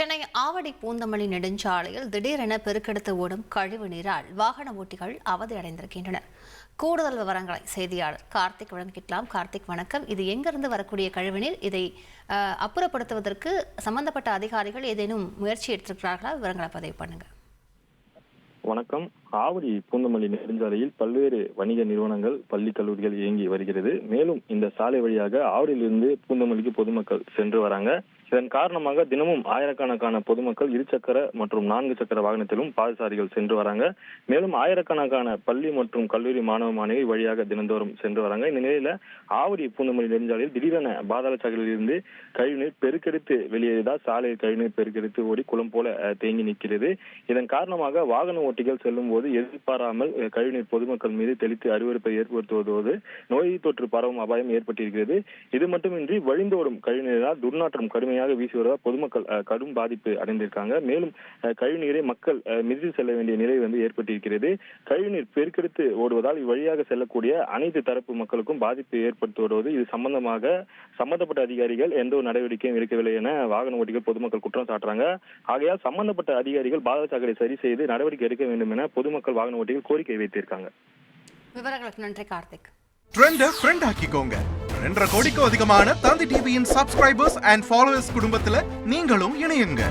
சென்னை ஆவடி பூந்தமல்லி நெடுஞ்சாலையில் திடீரென பெருக்கெடுத்து ஓடும் கழிவு நீரால் வாகன ஓட்டிகள் அவதி அடைந்திருக்கின்றனர் கூடுதல் விவரங்களை செய்தியாளர் கார்த்திக் வழங்கிக்கலாம். கார்த்திக் வணக்கம். இது எங்கிருந்து வரக்கூடிய கழிவுநீர்? இதை அப்புறப்படுத்துவதற்கு சம்பந்தப்பட்ட அதிகாரிகள் ஏதேனும் முயற்சி எடுத்திருக்கிறார்களா? விவரங்களை பதிவு பண்ணுங்க. வணக்கம். ஆவடி பூந்தமல்லி நெடுஞ்சாலையில் பல்வேறு வணிக நிறுவனங்கள் பள்ளி கல்லூரிகள் இயங்கி வருகிறது. மேலும் இந்த சாலை வழியாக ஆவடியிலிருந்து பூந்தமல்லிக்கு பொதுமக்கள் சென்று வராங்க. இதன் காரணமாக தினமும் ஆயிரக்கணக்கான பொதுமக்கள் இருசக்கர மற்றும் நான்கு சக்கர வாகனத்திலும் பாதசாரிகள் சென்று வராங்க. மேலும் ஆயிரக்கணக்கான பள்ளி மற்றும் கல்லூரி மாணவ மாணவி வழியாக தினந்தோறும் சென்று வராங்க. இந்த நிலையில ஆவடி பூந்தமல்லி நெடுஞ்சாலையில் திடீரென பாதாள சாலையிலிருந்து இருந்து கழிவுநீர் பெருக்கெடுத்து வெளியேறியதால் சாலையில் கழிவுநீர் பெருக்கெடுத்து ஓடி குளம் போல தேங்கி நிற்கிறது. இதன் காரணமாக வாகன ஓட்டிகள் செல்லும் போது எதிர்பாராமல் கழிவுநீர் பொதுமக்கள் மீது தெளித்து அறிவுறுப்பை ஏற்படுத்துவதோடு நோய் தொற்று பரவும் அபாயம் ஏற்பட்டிருக்கிறது. இது மட்டுமின்றி வழிந்தோடும் கழிவுநீரால் துர்நாற்றம் கடுமையாக வீசி வருவதால் பொதுமக்கள் கடும் பாதிப்பு அடைந்திருக்காங்க. மேலும் கழிவுநீரை மக்கள் மிதித்து செல்ல வேண்டிய நிலை வந்து ஏற்பட்டிருக்கிறது. கழிவுநீர் பெருக்கெடுத்து ஓடுவதால் இவ்வழியாக செல்லக்கூடிய அனைத்து தரப்பு மக்களுக்கும் பாதிப்பு ஏற்படுத்தி வருவது இது சம்பந்தமாக சம்பந்தப்பட்ட அதிகாரிகள் எந்த ஒரு நடவடிக்கையும் எடுக்கவில்லை என வாகன ஓட்டிகள் பொதுமக்கள் குற்றம் சாட்டுறாங்க. ஆகையால் சம்பந்தப்பட்ட அதிகாரிகள் பாதாள சரி செய்து நடவடிக்கை எடுக்க வேண்டும் என பொதுமக்கள் வாகன ஓட்டிகள் கோரிக்கை வைத்திருக்காங்க. விவரங்களுக்கு நன்றி கார்த்திக். ட்ரெண்ட ஃப்ரெண்ட் ஆக்கிக்கோங்க. ரெண்டரை கோடிக்கும் அதிகமான தந்தி டிவியின் சப்ஸ்கிரைபர்ஸ் அண்ட் ஃபாலோவர்ஸ் குடும்பத்துல நீங்களும் இணையுங்க.